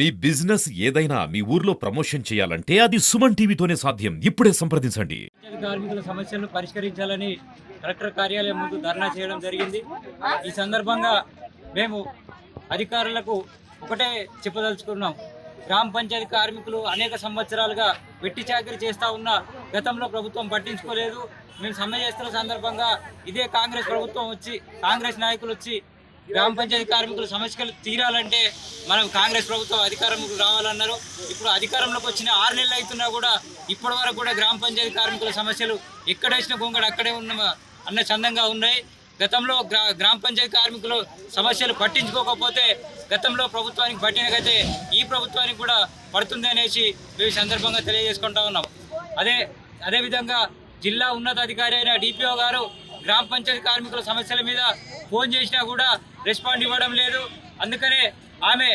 మీ business ఏదైనా మీ ఊర్లో promotion చేయాలంటే అది సుమన్ టీవీతోనే సాధ్యం. ఇప్పుడే సంప్రదించండి. కార్మికుల సమస్యలను పరిష్కరించాలని కలెక్టర్ కార్యాలయం ముందు ధర్నా చేయడం జరిగింది. ఈ సందర్భంగా మేము అధికారులకు ఒకటే చెప్పదలుచుకున్నాం. గ్రామ పంచాయతీ కార్మికులు అనేక సంవత్సరాలుగా వెట్టి చాకరీ చేస్తూ ఉన్న గతంలో ప్రభుత్వం పట్టించుకోలేదు. మేము సమ్మె చేస్తున్న సందర్భంగా ఇదే కాంగ్రెస్ ప్రభుత్వం వచ్చి కాంగ్రెస్ నాయకులు వచ్చి గ్రామ పంచాయతీ కార్మికుల సమస్యలు తీరాలంటే మనం కాంగ్రెస్ ప్రభుత్వం అధికారంలోకి రావాలన్నారు. ఇప్పుడు అధికారంలోకి వచ్చిన ఆరు నెలలు అవుతున్నా కూడా ఇప్పటి వరకు కూడా గ్రామ పంచాయతీ కార్మికుల సమస్యలు ఎక్కడేసిన గొంగడు అక్కడే ఉన్న అన్న చందంగా ఉన్నాయి. గతంలో గ్రా గ్రామ పంచాయతీ కార్మికులు సమస్యలు పట్టించుకోకపోతే గతంలో ప్రభుత్వానికి పట్టినకైతే ఈ ప్రభుత్వానికి కూడా పడుతుంది అనేసి మేము సందర్భంగా తెలియజేసుకుంటా ఉన్నాం. అదే అదేవిధంగా జిల్లా ఉన్నతాధికారి అయిన డిపిఓ గారు గ్రామ పంచాయతీ కార్మికుల సమస్యల మీద ఫోన్ చేసినా కూడా రెస్పాండ్ ఇవ్వడం లేదు. అందుకనే ఆమె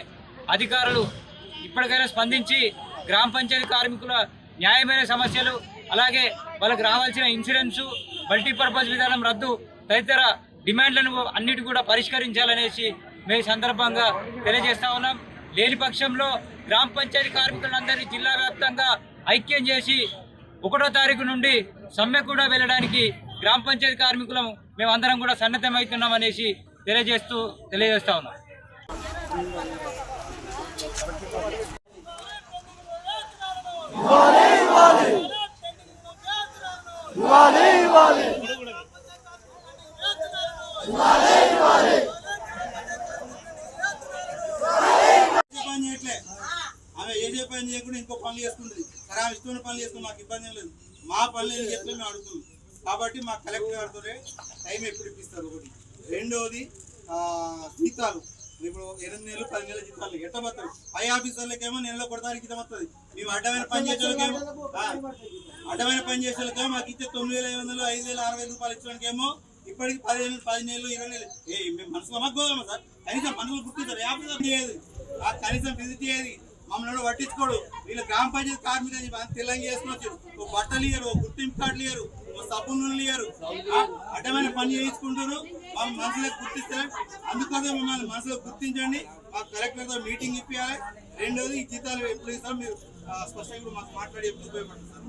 అధికారులు ఇప్పటికైనా స్పందించి గ్రామ పంచాయతీ కార్మికుల న్యాయమైన సమస్యలు అలాగే వాళ్ళకి రావాల్సిన ఇన్సూరెన్సు మల్టీపర్పస్ విధానం రద్దు తదితర డిమాండ్లను అన్నిటి కూడా పరిష్కరించాలనేసి మేము సందర్భంగా తెలియజేస్తా ఉన్నాం. లేని పక్షంలో గ్రామ పంచాయతీ కార్మికులందరినీ జిల్లా వ్యాప్తంగా ఐక్యం చేసి ఒకటో తారీఖు నుండి సమ్మె కూడా వెళ్ళడానికి గ్రామ పంచాయతీ కార్మికులం మేమందరం కూడా సన్నద్ధమవుతున్నాం అనేసి తెలియజేస్తూ తెలియజేస్తా ఉన్నాం. పని ఆమె ఏ పని చేయకుండా ఇంకో పనులు చేసుకుంటుంది. సరే ఆమె ఇష్టమైన పనులు చేసుకుని మాకు ఇబ్బంది లేదు. మా పనులు ఏం మేము అడుగుతున్నాం. కాబట్టి మా కలెక్టర్ గారితో టైం ఎప్పుడు ఇప్పిస్తారు ఒకటి. రెండోది జీతాలు. ఇప్పుడు ఎనిమిది నెలలు పది నెలల జీతాలు ఎట్ట పోతారు పై ఆఫీసర్లకేమో నెలలో కొడతానికి జీతం వస్తుంది మేము అడ్డమైన పని చేసే అడ్డమైన పని చేసే వాళ్ళకేమో మాకు ఇచ్చే తొమ్మిది వేల ఐదు వందలు ఐదు వేల అరవై రూపాయలు ఇచ్చడానికేమో ఇప్పటికి పదిహేను పది నెలలు ఇరవై నెలలు. ఏ మేము మనసులో అమ్మకోగలమా సార్. కనీసం మనసులు గుర్తించారు ఆఫీసర్ చేయదు ఆ కనీసం విజిట్ చేయదు మమ్మల్ని పట్టించుకోడు. వీళ్ళు గ్రామ పంచాయతీ కార్మికులు అని తెలంగాణ చేసుకుని ఓ బట్టలు ఇయ్యరు ఓ గుర్తింపు కార్డులు ఇయ్యరు. అడ్డమైన పని చేయించుకుంటారు మా మనసులో గుర్తిస్తారు. అందుకోసం మిమ్మల్ని మనసులో గుర్తించండి. మా కలెక్టర్తో మీటింగ్ ఇప్పించాలి రెండోది ఈ జీతాలు ఎప్పుడు ఇస్తారు మీరు స్పష్టంగా మాకు మాట్లాడి ఎప్పుడు ఉపయోగపడుతుంది